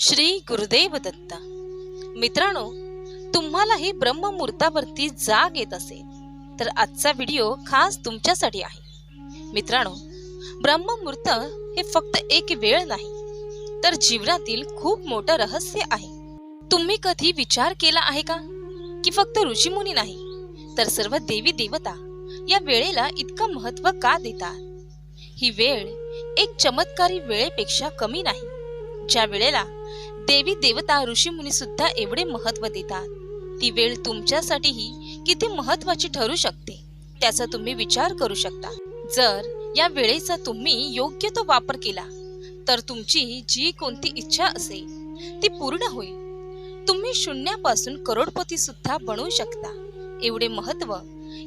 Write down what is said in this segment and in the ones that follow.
श्री गुरुदेव दत्त. मित्रांनो तुम्हालाही ब्रह्ममुहूर्तावरती जाग येत असेल तर आजचा व्हिडिओ खास तुमच्यासाठी आहे. मित्रांनो ब्रह्ममुहूर्त हे फक्त एक वेळ नाही तर जीवनातील खूप मोठं रहस्य आहे. तुम्ही कधी विचार केला आहे का? की फक्त ऋषीमुनी नाही तर सर्व देवी देवता या वेळेला इतकं महत्त्व का देतात? ही वेळ एक चमत्कारी वेळेपेक्षा कमी नाही. ज्या वेळेला देवी देवता ऋषीमुनी सुद्धा एवढे महत्त्व देतात. ती वेळ तुमच्यासाठीही किती महत्वाची ठरू शकते त्याचा तुम्ही विचार करू शकता. जर या वेळेचा तुम्ही योग्य तो वापर केला तर तुमची जी कोणती इच्छा असेल ती पूर्ण होईल. तुम्ही शून्यापासून करोडपती सुद्धा बनवू शकता. एवढे महत्त्व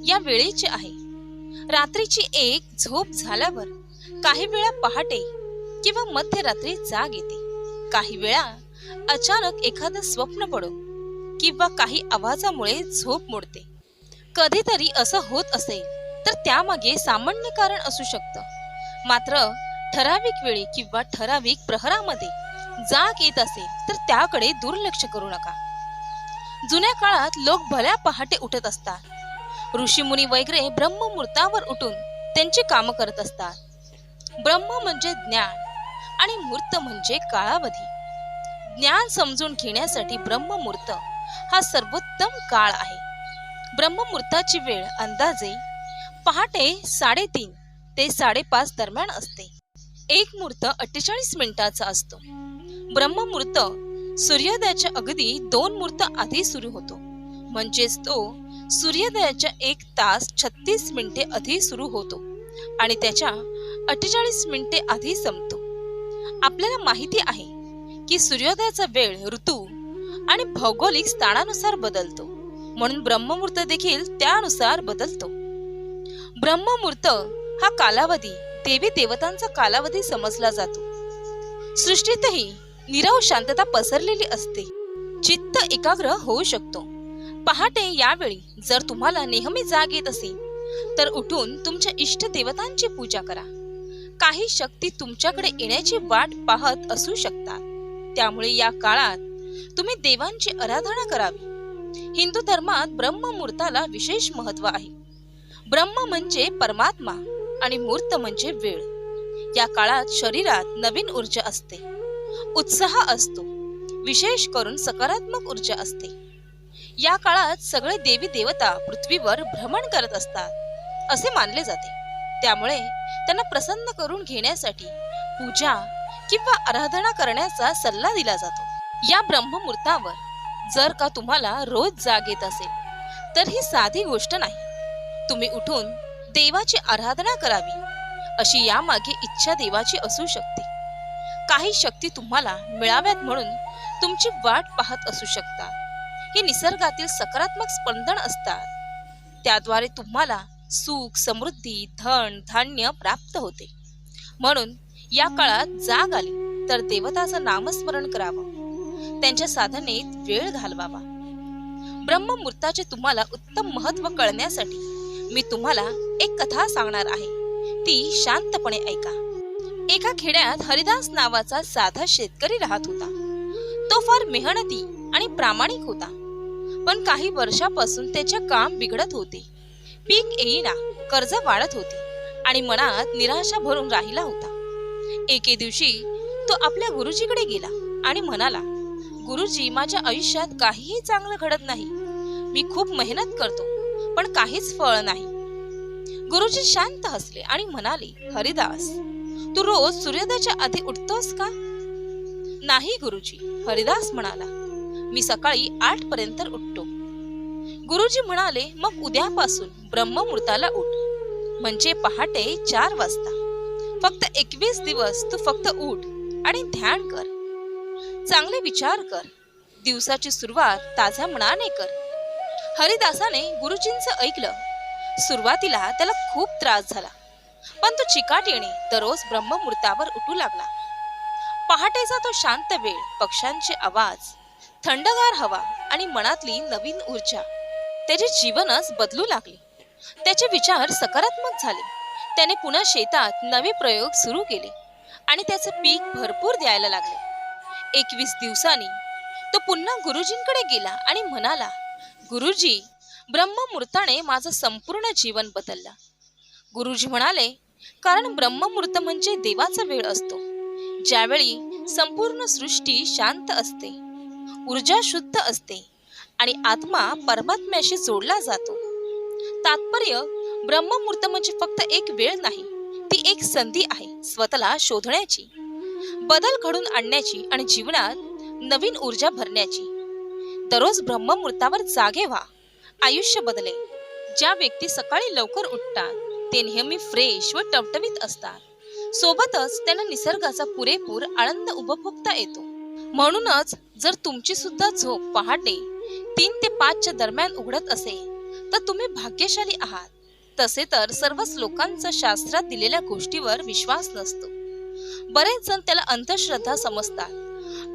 या वेळेचे आहे. रात्रीची एक झोप झाल्यावर काही वेळा पहाटे किंवा मध्यरात्री जाग येते. काही वेळा अचानक एखादं स्वप्न पडून किंवा काही आवाजामुळे झोप मोडते. कधीतरी असं होत असेल तर त्यामागे सामान्य कारण असू शकतं. मात्र ठराविक वेळी किंवा ठराविक प्रहरामध्ये जाग येत असेल तर त्याकडे दुर्लक्ष करू नका. जुन्या काळात लोक भल्या पहाटे उठत असतात. ऋषीमुनी वगैरे ब्रह्ममुहूर्तावर उठून त्यांची कामं करत असतात. ब्रह्म म्हणजे ज्ञान आणि मूर्त म्हणजे काळावधी ज्ञान समजून घेण्यासाठी ब्रह्ममुहूर्त हा सर्वोत्तम काळ आहे. ब्रह्ममुहूर्ताची वेळ अंदाजे पहाटे साडेतीन ते साडेपाच दरम्यान असते. एक मुहूर्त अठ्ठेचाळीस मिनिटाचा असतो. ब्रह्ममुहूर्त सूर्योदयाच्या अगदी दोन मुहूर्त आधी सुरू होतो. म्हणजेच तो सूर्योदयाच्या एक तास छत्तीस मिनिटे आधी सुरू होतो आणि त्याच्या अठ्ठेचाळीस मिनिटे आधी संपतो. आपल्याला माहिती आहे की सूर्योदयाचा वेळ ऋतू आणि भौगोलिक स्थानानुसार बदलतो. म्हणून ब्रह्ममुहूर्त देखील त्यानुसार बदलतो. ब्रह्ममुहूर्त हा कालावधी देवी देवतांचा कालावधी समजला जातो. सृष्टीतही निरव शांतता पसरलेली असते. चित्त एकाग्र होऊ शकतो. पहाटे यावेळी जर तुम्हाला नेहमी जाग येत असेल तर उठून तुमच्या इष्ट देवतांची पूजा करा. काही शक्ती तुमच्याकडे येण्याची वाट पाहत असू शकतात. त्यामुळे या काळात तुम्ही देवांची आराधना करावी. हिंदू धर्मात ब्रह्ममुहूर्ताला विशेष महत्त्व आहे. ब्रह्म म्हणजे परमात्मा आणि मूर्त म्हणजे वेळ. या काळात शरीरात नवीन ऊर्जा असते. उत्साह असतो. विशेष करून सकारात्मक ऊर्जा असते. या काळात सगळे देवी देवता पृथ्वीवर भ्रमण करत असतात असे मानले जाते. त्यामुळे त्यांना प्रसन्न करून घेण्यासाठी पूजा किंवा आराधना करण्याचा सल्ला दिला जातो. या ब्रह्ममुहूर्तावर जर का तुम्हाला रोज जाग येत असेल तर ही साधी गोष्ट नाही. तुम्ही उठून देवाची आराधना करावी अशी यामागे इच्छा देवाची असू शकते. काही शक्ती तुम्हाला मिळाव्यात म्हणून तुमची वाट पाहत असू शकतात. हे निसर्गातील सकारात्मक स्पंदन असतात. त्याद्वारे तुम्हाला सुख समृद्धी धन धान्य प्राप्त होते. म्हणून या काळात जाग आली तर देवताचं नामस्मरण करावं. त्यांच्या साधनेत वेळ घालवावा. ब्रह्ममूर्ताचे तुम्हाला उत्तम महत्त्व कळण्यासाठी मी तुम्हाला एक कथा सांगणार आहे. ती शांतपणे ऐका. एका खेड्यात हरिदास नावाचा साधा शेतकरी राहत होता. तो फार मेहनती आणि प्रामाणिक होता. पण काही वर्षापासून त्याचे काम बिघडत होते. पीक येईना कर्ज वाढत होती आणि मनात निराशा भरून राहिला होता. एके दिवशी तो आपल्या गुरुजीकडे गेला आणि म्हणाला गुरुजी माझ्या आयुष्यात काहीही चांगलं घडत नाही. मी खूप मेहनत करतो पण काहीच फळ नाही. गुरुजी शांत हसले आणि म्हणाले हरिदास तू रोज सूर्योदयाच्या आधी उठतोस का? नाही गुरुजी हरिदास म्हणाला मी सकाळी आठ पर्यंत उठतो. गुरुजी म्हणाले मग उद्यापासून ब्रह्ममुहूर्ताला उठ म्हणजे पहाटे चार वाजता. फक्त एकवीस दिवस तू फक्त उठ आणि ध्यान कर. चांगले विचार कर. दिवसाची सुरुवात ताज्या मनाने कर. हरिदासाने गुरुजींचं ऐकलं. सुरुवातीला त्याला खूप त्रास झाला. पण तो चिकाटीने दररोज ब्रह्ममुहूर्तावर उठू लागला. पहाटेचा तो शांत वेळ पक्ष्यांचे आवाज थंडगार हवा आणि मनातली नवीन ऊर्जा त्याचे जीवनच बदलू लागले. त्याचे विचार सकारात्मक झाले. त्याने पुन्हा शेतात नवे प्रयोग सुरू केले आणि त्याचं पीक भरपूर द्यायला लागले. एकवीस दिवसांनी तो पुन्हा गुरुजींकडे गेला आणि म्हणाला गुरुजी ब्रह्ममूर्ताने माझं संपूर्ण जीवन बदललं. गुरुजी म्हणाले कारण ब्रह्ममूर्त म्हणजे देवाचा वेळ असतो. ज्यावेळी संपूर्ण सृष्टी शांत असते ऊर्जा शुद्ध असते आणि आत्मा परमात्म्याशी जोडला जातो. तात्पर्य ब्रह्ममुहूर्त म्हणजे फक्त एक वेळ नाही ती एक संधी आहे स्वतःला शोधण्याची बदल घडून आणण्याची आणि जीवनात नवीन ऊर्जा भरण्याची. दररोज ब्रह्ममुहूर्तावर जागे व्हा आयुष्य बदले ज्या व्यक्ती सकाळी लवकर उठतात ते नेहमी फ्रेश व टवटवीत असतात. सोबतच त्यांना निसर्गाचा पुरेपूर आनंद उपभोगता येतो. म्हणूनच जर तुमची सुद्धा झोप पहाटे तीन ते पाचच्या दरम्यान उघडत असेल तर तुम्ही भाग्यशाली आहात. तसे तर सर्वच लोकांचा शास्त्रात दिलेल्या गोष्टीवर विश्वास नसतो. बरेच जण त्याला अंधश्रद्धा समजतात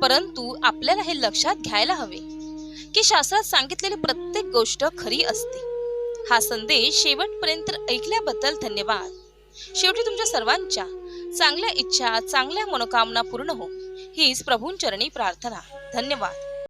परंतु आपल्याला हे लक्षात घ्यायला हवे की शास्त्रात सांगितलेली प्रत्येक गोष्ट खरी असते. हा संदेश शेवटपर्यंत ऐकल्याबद्दल धन्यवाद. शेवटी तुमच्या सर्वांच्या चांगल्या इच्छा चांगल्या मनोकामना पूर्ण हो. हीच प्रभूंचरणी प्रार्थना. धन्यवाद.